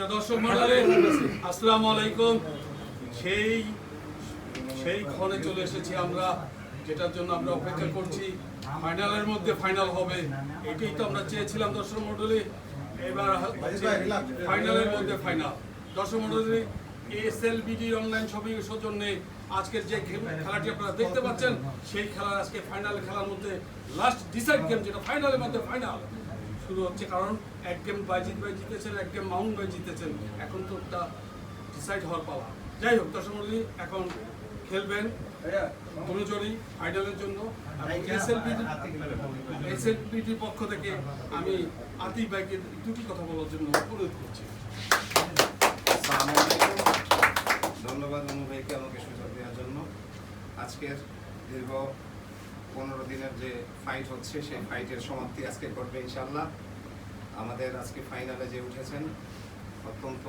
প্রিয় দর্শক মন্ডলী আসসালামু আলাইকুম। সেই সেই ক্ষণে চলে এসেছি আমরা যেটার জন্য আমরা অপেক্ষা করছি। ফাইনালের মধ্যে ফাইনাল হবে। এটাই তো আমরা চেয়েছিলাম দর্শক মন্ডলী। এবার ফাইনালের মধ্যে ফাইনাল দর্শক মন্ডলী এসএলবিডি অনলাইন শপিং এর সৌজন্যে আজকের যে খেলাটি আপনারা দেখতে পাচ্ছেন সেই খেলার আজকে ফাইনাল খেলার মধ্যে লাস্ট ডিসাইড গেম যেটা ফাইনালের মধ্যে ফাইনাল শুরু হচ্ছে। কারণ এক গেম বাইজিৎ ভাই জিতেছেন এক গেম মাউন্ট ভাই জিতেছেন। এখন তো ওটা ডিসাইড হওয়ার পালা। যাই হোক দর্শক মন্ডলী এখন খেলবেন দুজনই ফাইনালের জন্য। এসএলবিটির পক্ষ থেকে আমি আতিক ভাইকে দুটি কথা বলার জন্য অনুরোধ করছি। ধন্যবাদ অনু ভাইকে আমাকে সুযোগ দেওয়ার জন্য। আজকের দীর্ঘ পনেরো দিনের যে ফাইট হচ্ছে সেই ফাইটের সমাপ্তি আজকে করবে ইনশাল্লাহ আমাদের আজকে ফাইনালে যে উঠেছেন অত্যন্ত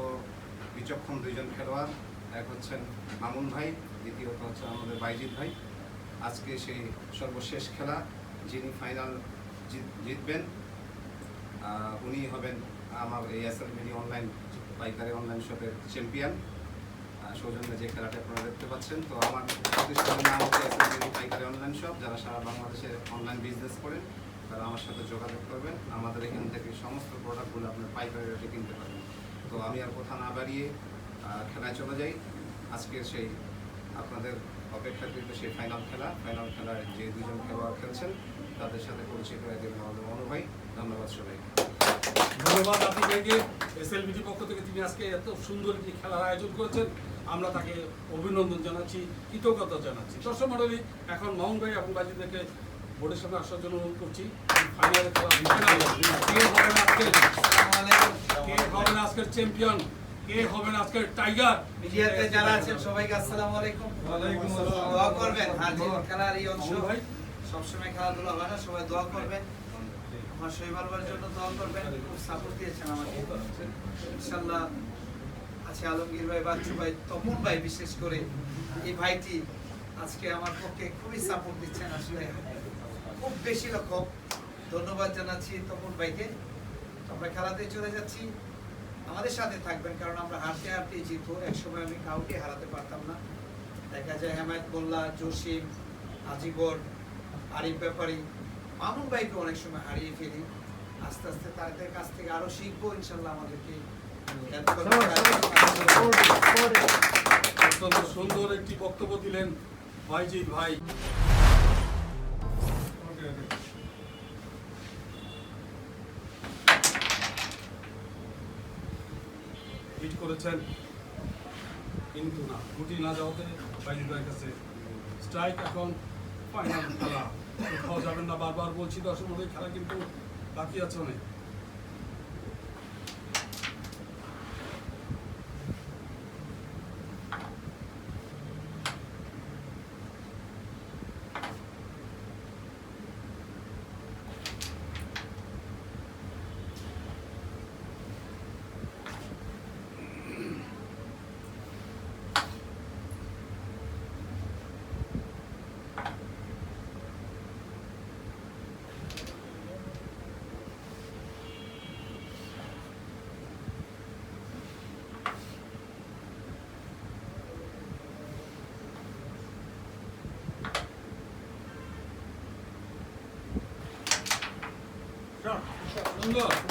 বিচক্ষণ দুইজন খেলোয়াড়। এক হচ্ছেন মামুন ভাই, দ্বিতীয়ত হচ্ছে আমাদের বাইজিৎ ভাই। আজকে সেই সর্বশেষ খেলা যিনি ফাইনাল জিতবেন উনি হবেন আমার এই মিডি অনলাইন পাইকারি অনলাইন শপের চ্যাম্পিয়ন। সৌজন্যে যে খেলাটা আপনারা দেখতে পাচ্ছেন, তো আমার প্রতিষ্ঠানের নাম হচ্ছে মিডি পাইকারি অনলাইন শপ, যারা সারা বাংলাদেশে অনলাইন বিজনেস করেন। তারা আমার সাথে যোগাযোগ করবেন। আমাদের এখান থেকে সমস্ত প্রোডাক্টগুলো আপনার পাইকারি রেটে কিনতে পারবেন। তো আমি আর কথা না বাড়িয়ে খেলায় চলে যাই। আজকের সেই আপনাদের অপেক্ষাকৃত সেই ফাইনাল খেলা। ফাইনাল খেলায় যে দুজন খেলোয়াড় খেলছেন, তাদের সাথে পরিচয় করে দেবেন আমাদের মনো ভাই। ধন্যবাদ সবাইকে। ধন্যবাদ আপনি ভাইকে। এসএলবিটির পক্ষ থেকে তিনি আজকে এত সুন্দর একটি খেলার আয়োজন করেছেন। আমরা তাকে অভিনন্দন জানাচ্ছি, কৃতজ্ঞতা জানাচ্ছি। দর্শক মন্ডলী এখন মাউন্ট ভাই এবং বাজিদেরকে বোর্ডের সামনে আসার জন্য অনুরোধ করছি। ফাইনালে কে হবেন আজকে কে হবেন আজকের চ্যাম্পিয়ন কে হবেন আজকের টাইগার মিডিয়াতে যারা আছেন সবাইকে আসসালামু আলাইকুম। ওয়ালাইকুম আসসালাম। দোয়া করবেন আর যে খেলার এই অংশ। ভাই? সবসময় খেলাধুলা হয় না সবাই দোয়া করবেন। আমার শৈবাল ভাইয়ের জন্য দোয়া করবেন। খুব সাপোর্ট দিয়েছেন আমাকে। ইনশাল্লাহ আছে আলমগীর ভাই বাচ্চু ভাই তপন ভাই বিশেষ করে। এই ভাইটি আজকে আমার পক্ষে খুবই সাপোর্ট দিচ্ছেন আসলে। বেশি রকম ধন্যবাদ জানাচ্ছি তপন ভাইকে। আমরা খেলাতে চলে যাচ্ছি। আমাদের সাথে থাকবেন, কারণ আমরা হারতে হারতে জিতবো। একসময় আমি কাউকে হারাতে পারতাম না। দেখা যায় হেমায়ত মোল্লা, জসিম আজিবর আরিফ ব্যাপারী, মামুন ভাইকে অনেক সময় হারিয়ে ফেলি। আস্তে আস্তে তাদের কাছ থেকে আরও শিখব ইনশাল্লাহ আমাদেরকে অত্যন্ত সুন্দর একটি বক্তব্য দিলেন ভাইজিৎ ভাই। করেছেন কিন্তু না গুটি না যাওয়াতে ভাইয়ের কাছে স্ট্রাইক এখন ফাইনাল খেলা। কোথাও যাবেন না, বারবার বলছি, দর্শক খেলা কিন্তু বাকি আছে অনেক। 응급.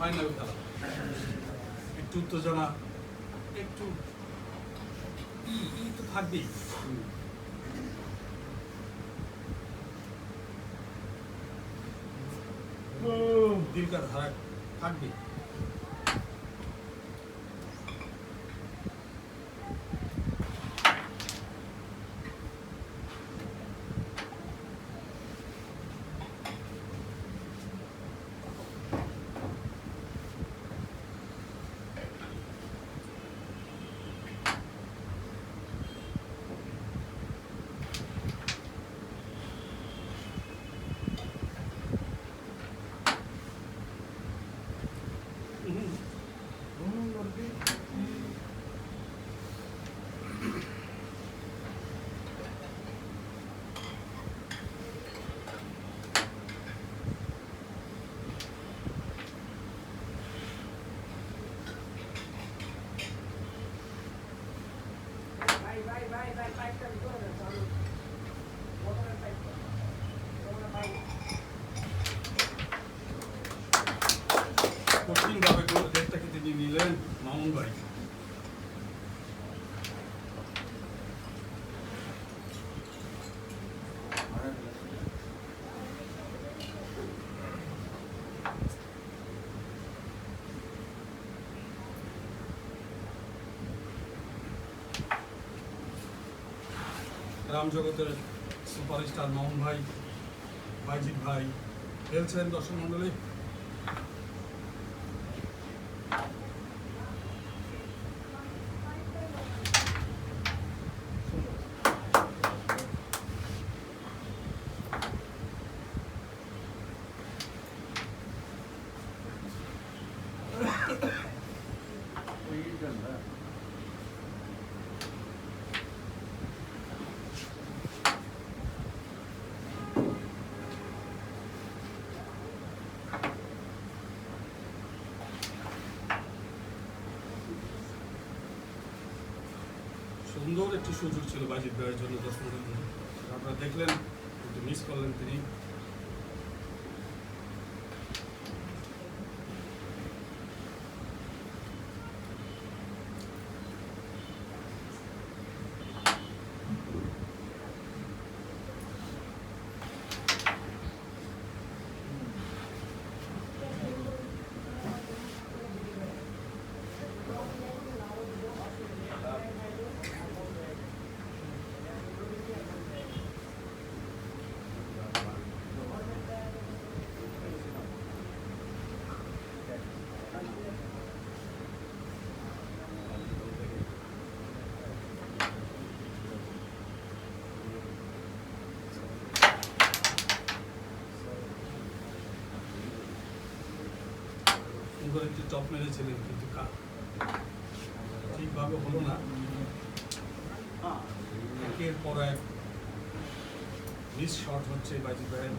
ফাইনাল খেলা একটু উত্তেজনা একটু তো থাকবেই। দিলকার ধারা থাকবে কঠিনভাবে গোল গেটটাকে তিনি নিলেন মামুন ভাই রাম জগতের সুপারস্টার মোহন ভাই বাইজিৎ ভাই খেলছেন দর্শক মণ্ডলী। সুন্দর একটি সুযোগ ছিল বাজিত ভাইয়ের জন্য দশ জন্য আপনারা দেখলেন কিন্তু মিস করলেন তিনি। সুন্দর একটি টপ মেরেছিলেন কিন্তু ঠিকভাবে হলো না? একের পর এক মিস শট হচ্ছে বাজি ভাইয়ের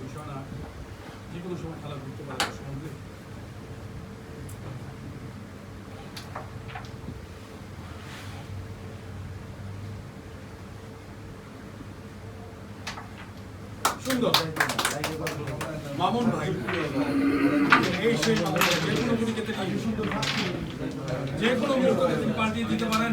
বিষয় না যে কোনো সময় খেলা ঘুরতে পারে সমুদ্রে সুন্দর মামুন ভাই এই সেই যে কোনো গুলিকে তিনি যে কোনো মুহূর্তে তিনি পাল্টিয়ে দিতে পারেন।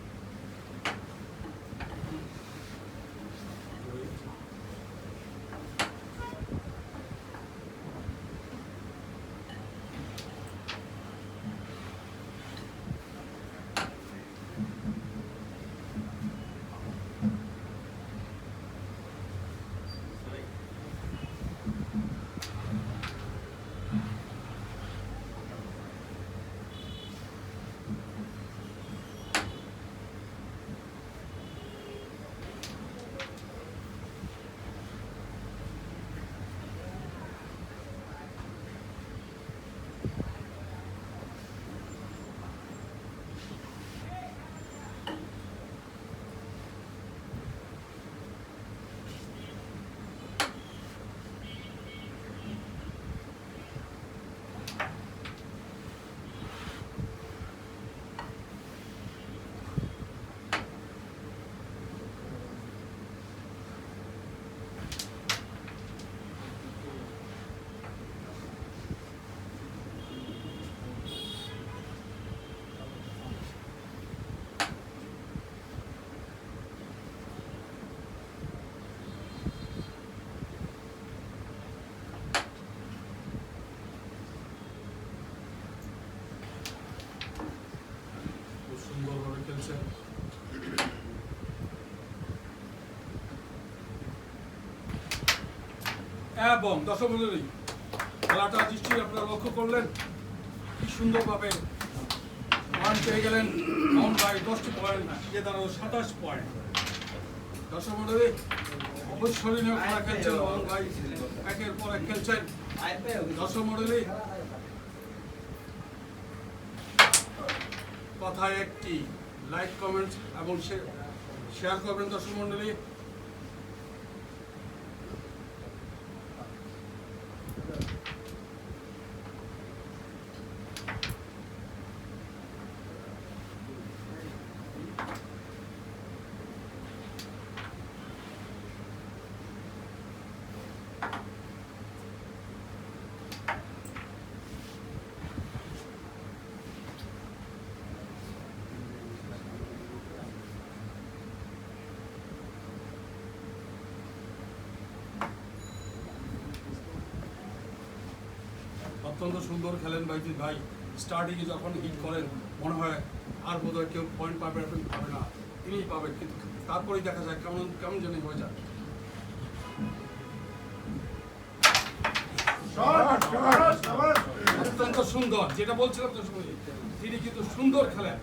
খুব সুন্দরভাবে খেলছেন এবং দর্শক মন্ডলী খেলাটা নিশ্চয়ই আপনারা লক্ষ্য করলেন। কি সুন্দরভাবে পয়েন্ট পেয়ে গেলেন মাউন্ট বাই দশটি পয়েন্ট যে দাঁড়াল সাতাশ পয়েন্ট দর্শক মন্ডলী অবশ্যনীয় খেলা খেলছেন মাউন্ট ভাই। একের পর এক খেলছেন। দর্শক মন্ডলী কথায় একটি লাইক কমেন্ট এবং শেয়ার করবেন দর্শক মন্ডলী অত্যন্ত সুন্দর খেলেন বাইজিৎ ভাই। স্টার্টিংয়ে যখন হিট করেন মনে হয় আর বোধহয় কেউ পয়েন্ট পাবে এখন পাবে না। তিনিই পাবেন কিন্তু তারপরেই দেখা যায় কেমন কেমন জানি হয়ে যায়। অত্যন্ত সুন্দর যেটা বলছিলাম তো শুনি তিনি কিন্তু সুন্দর খেলেন।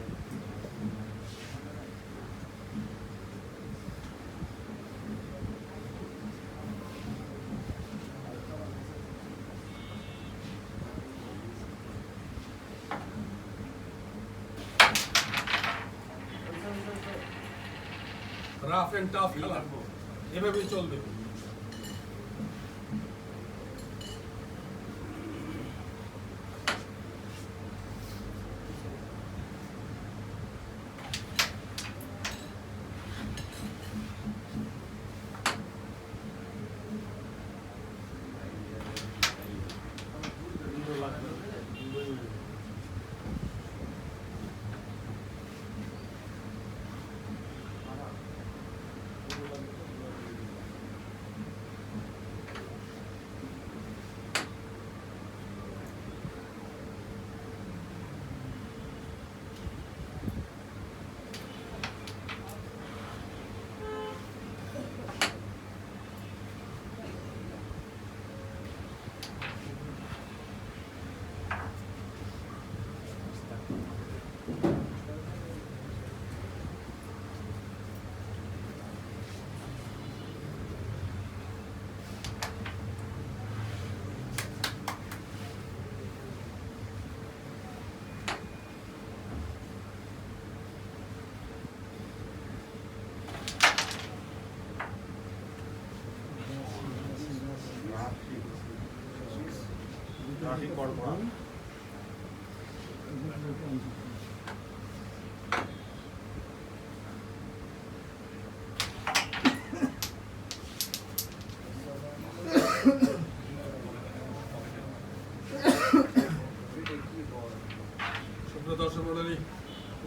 দর্শক মন্ডলী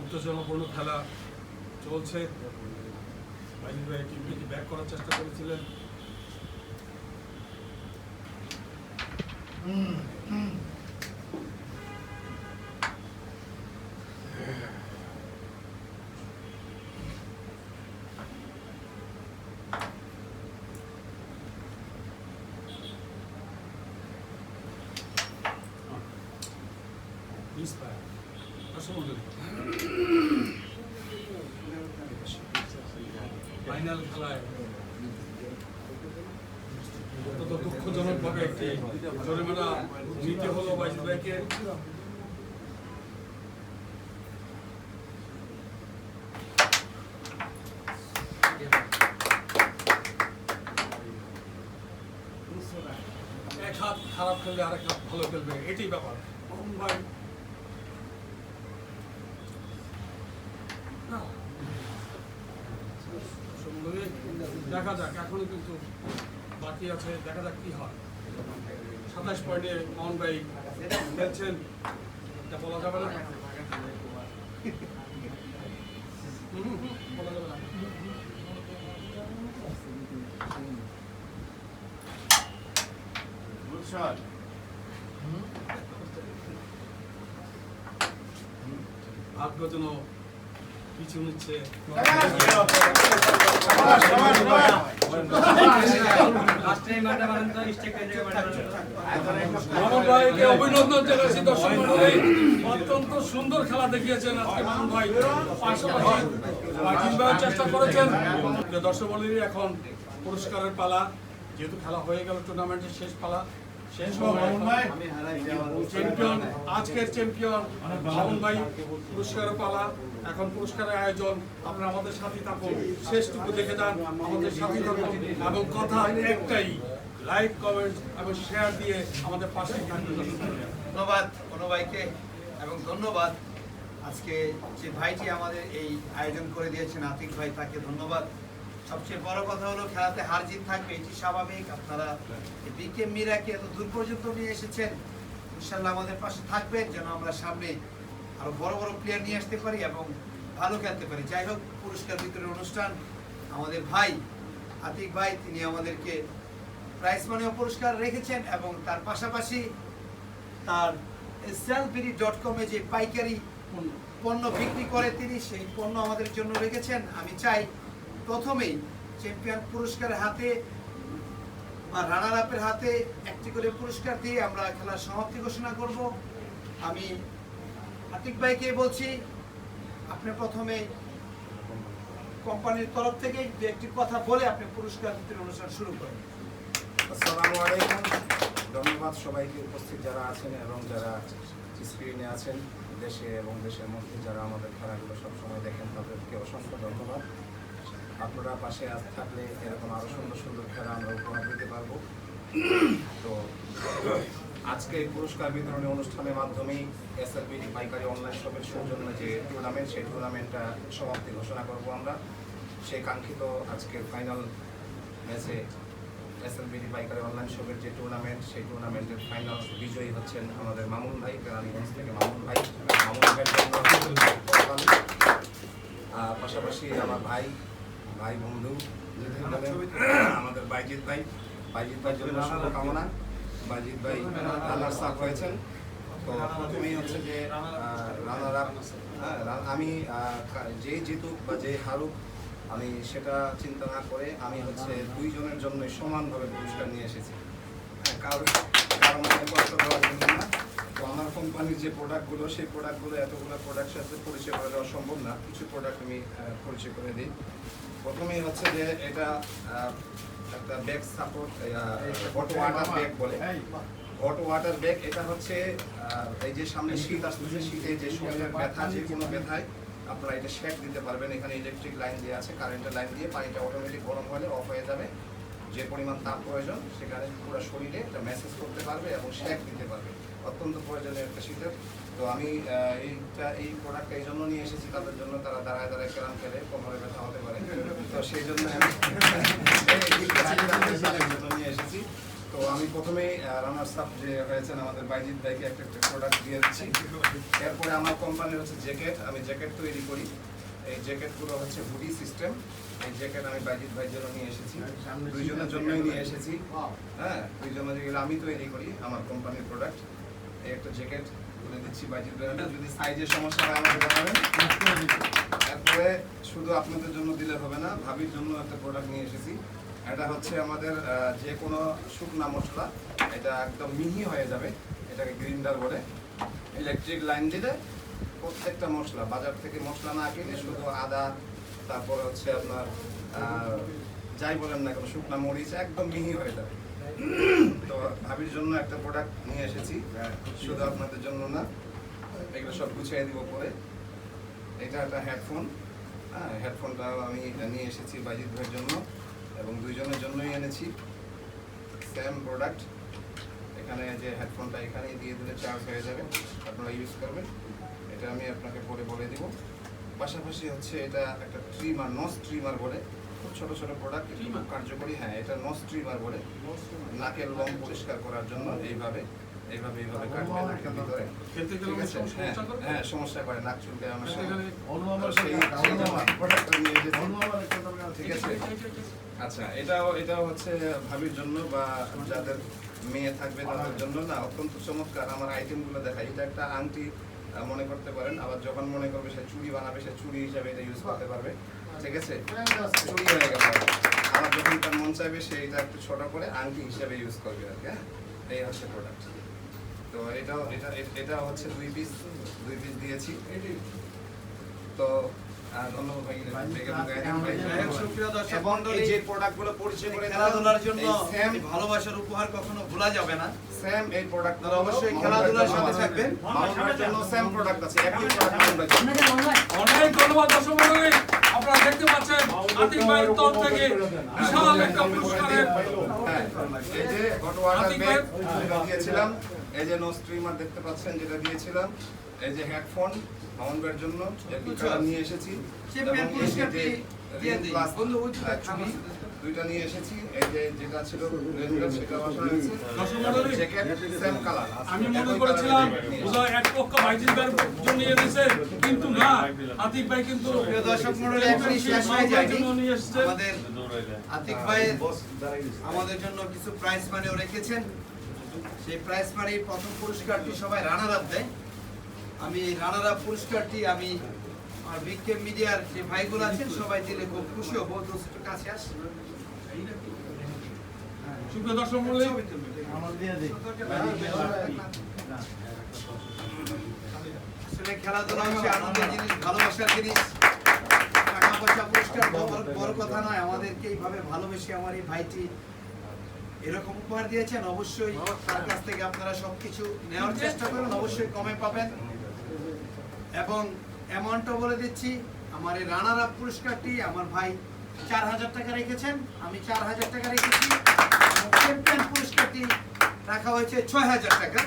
উত্তেজনাপূর্ণ খেলা চলছে। ভাই টিমকে ব্যাক করার চেষ্টা করেছিলেন মিস পায় দর্শক মন্ডলী ফাইনাল খেলায় অত্যন্ত দুঃখজনকভাবে একটি জরিমানা নিতে হলো বাইজিৎ ভাইকে এক হাত খারাপ খেললে আরেক হাত ভালো খেলবে এটাই ব্যাপার। সুন্দরী, দেখা যাক এখনও কিন্তু বাকি আছে দেখা যাক কি হয়। সাতাশ পয়েন্টে মোহন ভাই খেলছেন। এটা বলা যাবে না। যাবে না। জানাচ্ছি, দর্শক মণ্ডলী। অত্যন্ত সুন্দর খেলা দেখিয়েছেন আজকে মামুন ভাই পাশাপাশি চেষ্টা করেছেন। দর্শক এখন পুরস্কারের পালা। যেহেতু খেলা হয়ে গেল টুর্নামেন্টের শেষ পালা আজকের চ্যাম্পিয়ন মামুন ভাই পুরস্কারের পালা। এখন পুরস্কারের আয়োজন আপনারা আমাদের সাথে থাকুন। শেষটুকু দেখে যান আমাদের সাথে থাকুন। এবং কথা একটাই লাইক কমেন্ট এবং শেয়ার দিয়ে আমাদের পাশে ধন্যবাদ কোনো ভাইকে এবং ধন্যবাদ আজকে যে ভাইটি আমাদের এই আয়োজন করে দিয়েছেন আতিক ভাই তাকে ধন্যবাদ। সবচেয়ে বড় কথা হলো খেলাতে হার জিত থাকবে, এটি স্বাভাবিক। আপনারা বিকে মিরাকে এত দূর পর্যন্ত নিয়ে এসেছেন, ইনশাল্লাহ আমাদের পাশে থাকবেন যেন আমরা সামনে আরও বড় বড় প্লেয়ার নিয়ে আসতে পারি এবং ভালো খেলতে পারি। যাই হোক, পুরস্কার বিতরণের অনুষ্ঠান আমাদের ভাই, আতিক ভাই, তিনি আমাদেরকে প্রাইজ মানি পুরস্কার রেখেছেন এবং তার পাশাপাশি তার সেলবিডি ডট কমে যে পাইকারি পণ্য বিক্রি করে তিনি, সেই পণ্য আমাদের জন্য রেখেছেন। আমি চাই প্রথমেই চ্যাম্পিয়ন পুরস্কারের হাতে বা রানার আপের হাতে একটি করে পুরস্কার দিয়ে আমরা খেলার সমাপ্তি ঘোষণা করব। আমি আতিক ভাইকে বলছি, আপনি প্রথমে কোম্পানির তরফ থেকে দু একটি কথা বলে আপনি পুরস্কার বিতরণ অনুষ্ঠান শুরু করেন। আসসালামু আলাইকুম। ধন্যবাদ সবাইকে উপস্থিত যারা আছেন এবং যারা স্ক্রিনে আছেন দেশে এবং দেশের মধ্যে যারা আমাদের খেলাগুলো সবসময় দেখেন তাদেরকে অসংখ্য ধন্যবাদ। আপনারা পাশে আজ থাকলে এরকম আরও সুন্দর সুন্দর খেলা আমরা উপহার দিতে পারব। তো আজকে পুরস্কার বিতরণী অনুষ্ঠানের মাধ্যমেই এসএলবিডি পাইকারি অনলাইন শপের সৌজন্য যে টুর্নামেন্ট সেই টুর্নামেন্টটা সমাপ্তি ঘোষণা করব আমরা। সেই কাঙ্ক্ষিত আজকের ফাইনাল ম্যাচে এসএলবিডি পাইকারি অনলাইন শপের যে টুর্নামেন্ট সেই টুর্নামেন্টের ফাইনাল বিজয়ী হচ্ছেন আমাদের মামুন ভাই, কেরানীগঞ্জ থেকে মামুন ভাই। মামুন পাশাপাশি আমার ভাই ভাই বন্ধু আমাদের বাইজিৎ ভাই বাইজিৎ ভাই জন্য শুভকামনা বাইজিৎ ভাই রানার সাপ হয়েছেন। তো প্রথমেই হচ্ছে যে রানার আপ আমি যে জিতুক বা যে হারুক আমি সেটা চিন্তা না করে আমি হচ্ছে দুইজনের জন্য সমানভাবে পুরস্কার নিয়ে এসেছি। হ্যাঁ, কারও কারও কষ্ট দেওয়ার জন্য না। তো আমার কোম্পানির যে প্রোডাক্টগুলো সেই প্রোডাক্টগুলো এতগুলো প্রোডাক্টের সাথে পরিচয় করে দেওয়া সম্ভব না। কিছু প্রোডাক্ট আমি পরিচয় করে দিই। প্রথমেই হচ্ছে যে এটা একটা bag support hot water bag বলে। হট ওয়াটার ব্যাগ এটা হচ্ছে এই যে সামনে শীত আসতেছে শীতে যে শরীরের ব্যথা যে কোনো ব্যথায় আপনারা এটা শেক দিতে পারবেন। এখানে ইলেকট্রিক লাইন দিয়ে আছে কারেন্টের লাইন দিয়ে পানিটা অটোমেটিক গরম হলে অফ হয়ে যাবে। যে পরিমাণ তাপ প্রয়োজন, সেখানে পুরো শরীরে একটা মেসেজ করতে পারবে এবং শেক দিতে পারবে। অত্যন্ত প্রয়োজনীয় একটা শীতের। তো আমি এইটা, এই প্রোডাক্টটা এই জন্য নিয়ে এসেছি, তাদের জন্য তারা দাঁড়ায় দাঁড়ায় কেরাম খেলে, কোমরে ব্যথা হতে পারে। তো সেই জন্য আমি নিয়ে এসেছি তো আমি প্রথমেই রানার সাপ যে হয়েছেন আমাদের বাইজিৎ ভাইকে একটা একটা প্রোডাক্ট দিয়ে দিচ্ছি। এরপরে আমার কোম্পানির হচ্ছে জ্যাকেট। আমি জ্যাকেট তৈরি করি। এই জ্যাকেটগুলো হচ্ছে হুডি সিস্টেম জ্যাকেট আমি বাইজিৎ ভাইয়ের জন্য নিয়ে এসেছি। দুইজনের জন্যই নিয়ে এসেছি। হ্যাঁ দুইজনের যেগুলো আমি তৈরি করি আমার কোম্পানির প্রোডাক্ট এই একটা জ্যাকেট তুলে দিচ্ছি বাইজিৎ ভাইয়ের যদি সাইজের সমস্যা হয় আমাকে জানাবেন। তারপরে শুধু আপনাদের জন্য দিলে হবে না ভাবির জন্য একটা প্রোডাক্ট নিয়ে এসেছি। এটা হচ্ছে আমাদের যে কোনো শুকনা মশলা এটা একদম মিহি হয়ে যাবে এটাকে গ্রিন্ডার বলে। ইলেকট্রিক লাইন দিলে প্রত্যেকটা মশলা বাজার থেকে মশলা না কিনে শুধু আদা তারপর হচ্ছে আপনার যাই বলেন না কোনো, শুকনা মরিচ একদম মিহি হয়ে যাবে তো ভাবির জন্য একটা প্রোডাক্ট নিয়ে এসেছি শুধু আপনাদের জন্য না, এগুলো সব গুছিয়ে দিব পরে। এটা একটা হেডফোন হ্যাঁ হেডফোনটাও আমি নিয়ে এসেছি বাজিত ভাইয়ের জন্য এবং দুইজনের জন্যই এনেছি। সেম প্রোডাক্ট এখানে যে হেডফোনটা এখানেই দিয়ে দিলে চার্জ হয়ে যাবে, আপনারা ইউজ করবেন। এটা আমি আপনাকে পরে বলে দিব। পাশাপাশি হচ্ছে এটা একটা ট্রিমার নস ট্রিমার বলে। খুব ছোট ছোট প্রোডাক্ট খুব কার্যকরী হ্যাঁ এটা নস ট্রিমার বলে। নাকের লোম পরিষ্কার করার জন্য এইভাবে এইভাবে এইভাবে কাটবে নাকের ভিতরে। আছে? সময় হ্যাঁ সমস্যা করে হ্যাঁ সমস্যা করে নাক চুলকায় আমার ঠিক আছে? আচ্ছা এটাও এটাও হচ্ছে ভাবির জন্য বা যাদের মেয়ে থাকবে তাদের জন্য না অত্যন্ত চমৎকার। আমার আইটেমগুলো দেখাই। এটা একটা আংটি মনে করতে পারেন। আবার যখন মনে করবে সে চুড়ি বানাবে, সে চুড়ি হিসাবে এটা ইউজ করতে পারবে। ঠিক আছে? চুড়ি হয়ে গেল। আবার যখন তার মন চাইবে, সে এটা একটু ছোট করে আংটি হিসাবে ইউজ করবে আর কি হ্যাঁ? এই হচ্ছে প্রোডাক্ট তো এটাও, এটা এটা হচ্ছে দুই পিস দুই পিস দিয়েছি। তো ভালোবাসার উপহার কখনো ভোলা যাবে না সেম এই প্রোডাক্ট অবশ্যই খেলাধুলার সাথে থাকবেন। জন্য প্রোডাক্ট আছে অনেক ধন্যবাদ দর্শক আপনারা দেখতে পাচ্ছেন আতিক ভাইয়ের তরফ থেকে বিশাল একটা পুরস্কারের হ্যাঁ এই যে হট ওয়াটার ব্যাগ যেটা দিয়েছিলাম। এই যে নো স্ট্রিমার দেখতে পাচ্ছেন যেটা দিয়েছিলাম এই যে হেডফোন মাউন্টের জন্য নিয়ে এসেছি। এবং এই যে দিয়ে প্লাস বন্ধু, ওই দুইটা নিয়ে এসেছি এই যে যেটা ছিল সেটা বসা হয়েছে জ্যাকেট সেম কালার আমি মনে করেছিলাম এক পক্ষ জন্য কিন্তু না আতিক ভাই কিন্তু প্রিয় দর্শক মণ্ডলী এখনই শেষ হয়ে যায়নি। আমাদের আতিক ভাইয়ের আমাদের জন্য কিছু প্রাইজ মানিও রেখেছেন। সেই প্রাইজ মানি প্রথম পুরস্কারটি সবাই রানার আপ দেয়। আমি এই রানার আপ পুরস্কারটি আমি আমার বিকেম মিডিয়ার যে ভাইগুলো আছেন সবাই দিলে খুব খুশি হব। একটু কাছে আস। এরকম উপহার দিয়েছেন। অবশ্যই তার কাছ থেকে আপনারা সবকিছু নেওয়ার চেষ্টা করবেন অবশ্যই কমে পাবেন। এবং অ্যামাউন্টও বলে দিচ্ছি, আমার এই রানার আপ পুরস্কারটি আমার ভাই চার হাজার টাকা রেখেছেন। আমি চার হাজার টাকা রেখেছি। চ্যাম্পিয়ন পুরস্কারটি রাখা হয়েছে ছয় হাজার টাকা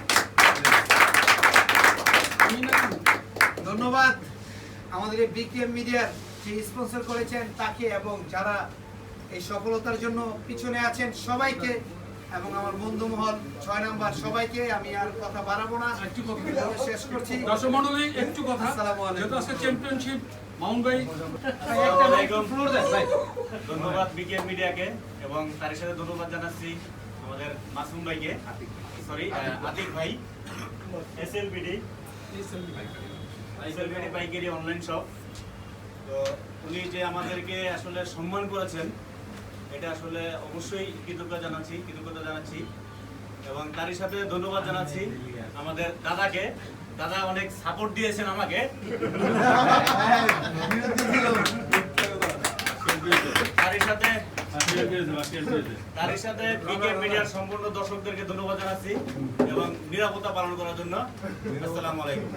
ধন্যবাদ। আমাদের এই বিকেএম মিডিয়ার যে স্পন্সর করেছেন তাকে এবং যারা এই সফলতার জন্য পিছনে আছেন সবাইকে এবং আমার বন্ধু মহল ছয় নাম্বার সবাইকে আমি আর কথা বাড়াবো না। একটু কথা শেষ করছি। দর্শক মণ্ডলী একটু কথা। আসসালামু আলাইকুম। চ্যাম্পিয়নশিপ ভাই। দেন, ভাই। ধন্যবাদ মিডিয়াকে এবং তার সাথে ধন্যবাদ জানাচ্ছি আমাদের মাসুম ভাইকে। সরি আতিক ভাই। এসএলবিডি এসএলবিডি পাইকারি অনলাইন শপ তো উনি যে আমাদেরকে আসলে সম্মান করেছেন এটা আসলে অবশ্যই কৃতজ্ঞতা জানাচ্ছি কৃতজ্ঞতা জানাচ্ছি। এবং তারই সাথে ধন্যবাদ জানাচ্ছি আমাদের দাদাকে। দাদা অনেক সাপোর্ট দিয়েছেন আমাকে। সাথে বিকে মিডিয়ার সম্পূর্ণ দর্শকদেরকে ধন্যবাদ জানাচ্ছি এবং নিরাপত্তা পালন করার জন্য। আসসালামু আলাইকুম।